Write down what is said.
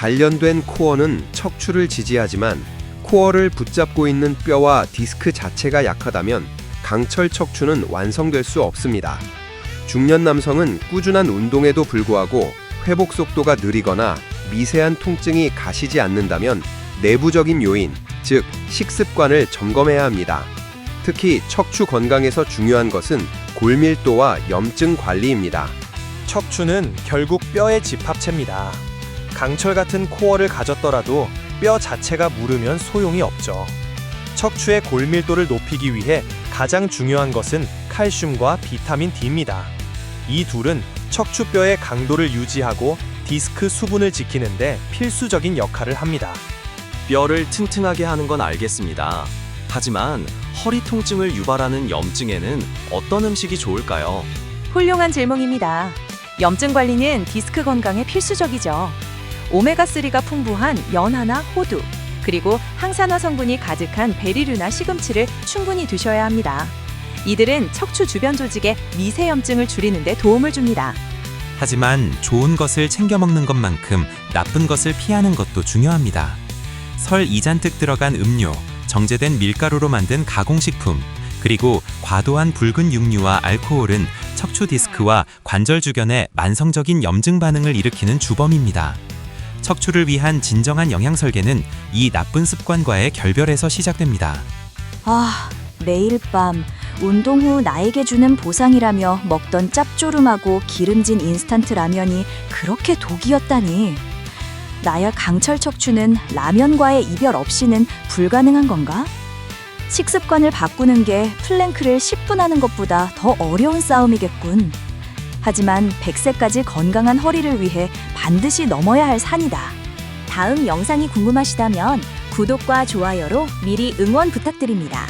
단련된 코어는 척추를 지지하지만 코어를 붙잡고 있는 뼈와 디스크 자체가 약하다면 강철 척추는 완성될 수 없습니다. 중년 남성은 꾸준한 운동에도 불구하고 회복 속도가 느리거나 미세한 통증이 가시지 않는다면 내부적인 요인, 즉 식습관을 점검해야 합니다. 특히 척추 건강에서 중요한 것은 골밀도와 염증 관리입니다. 척추는 결국 뼈의 집합체입니다. 강철 같은 코어를 가졌더라도 뼈 자체가 무르면 소용이 없죠. 척추의 골밀도를 높이기 위해 가장 중요한 것은 칼슘과 비타민 D입니다. 이 둘은 척추뼈의 강도를 유지하고 디스크 수분을 지키는데 필수적인 역할을 합니다. 뼈를 튼튼하게 하는 건 알겠습니다. 하지만 허리 통증을 유발하는 염증에는 어떤 음식이 좋을까요? 훌륭한 질문입니다. 염증 관리는 디스크 건강에 필수적이죠. 오메가3가 풍부한 연하나 호두, 그리고 항산화 성분이 가득한 베리류나 시금치를 충분히 드셔야 합니다. 이들은 척추 주변 조직의 미세 염증을 줄이는 데 도움을 줍니다. 하지만 좋은 것을 챙겨 먹는 것만큼 나쁜 것을 피하는 것도 중요합니다. 설 이잔뜩 들어간 음료, 정제된 밀가루로 만든 가공식품, 그리고 과도한 붉은 육류와 알코올은 척추 디스크와 관절 주변에 만성적인 염증 반응을 일으키는 주범입니다. 척추를 위한 진정한 영양 설계는 이 나쁜 습관과의 결별에서 시작됩니다. 아, 매일 밤 운동 후 나에게 주는 보상이라며 먹던 짭조름하고 기름진 인스턴트 라면이 그렇게 독이었다니. 나야 강철 척추는 라면과의 이별 없이는 불가능한 건가? 식습관을 바꾸는 게 플랭크를 10분 하는 것보다 더 어려운 싸움이겠군. 하지만 100세까지 건강한 허리를 위해 반드시 넘어야 할 산이다. 다음 영상이 궁금하시다면 구독과 좋아요로 미리 응원 부탁드립니다.